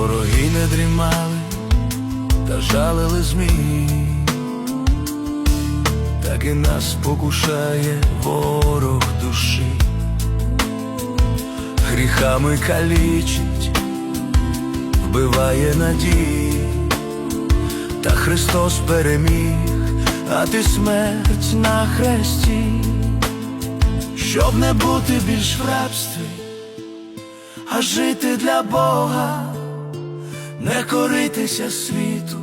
Вороги не дрімали та жалили змії, так і нас покушає ворог душі, гріхами калічить, вбиває надії, та Христос переміг, а ти смерть на хресті, щоб не бути більш в рабстві, а жити для Бога не коритися світу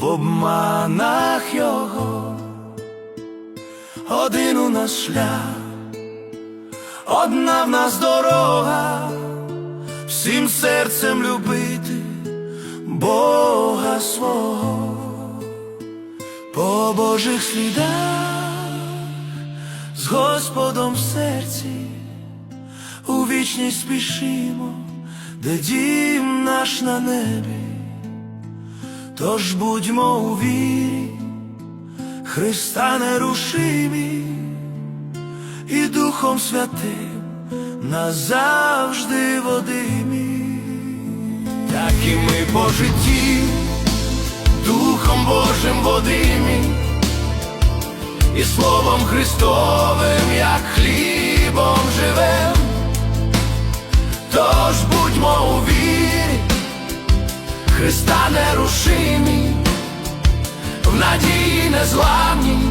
в обманах його. Один у нас шлях, одна в нас дорога, всім серцем любити Бога свого, по Божих слідах, з Господом в серці, у вічність спішимо де дім наш на небі, тож будьмо у вірі, Христа нерушимі і Духом Святим назавжди водимі, так і ми по житті, Духом Божим водимі, і Словом Христовим, як хлібом живем. Тож будьмо у вірі, Христа нерушимі, в надії незламні,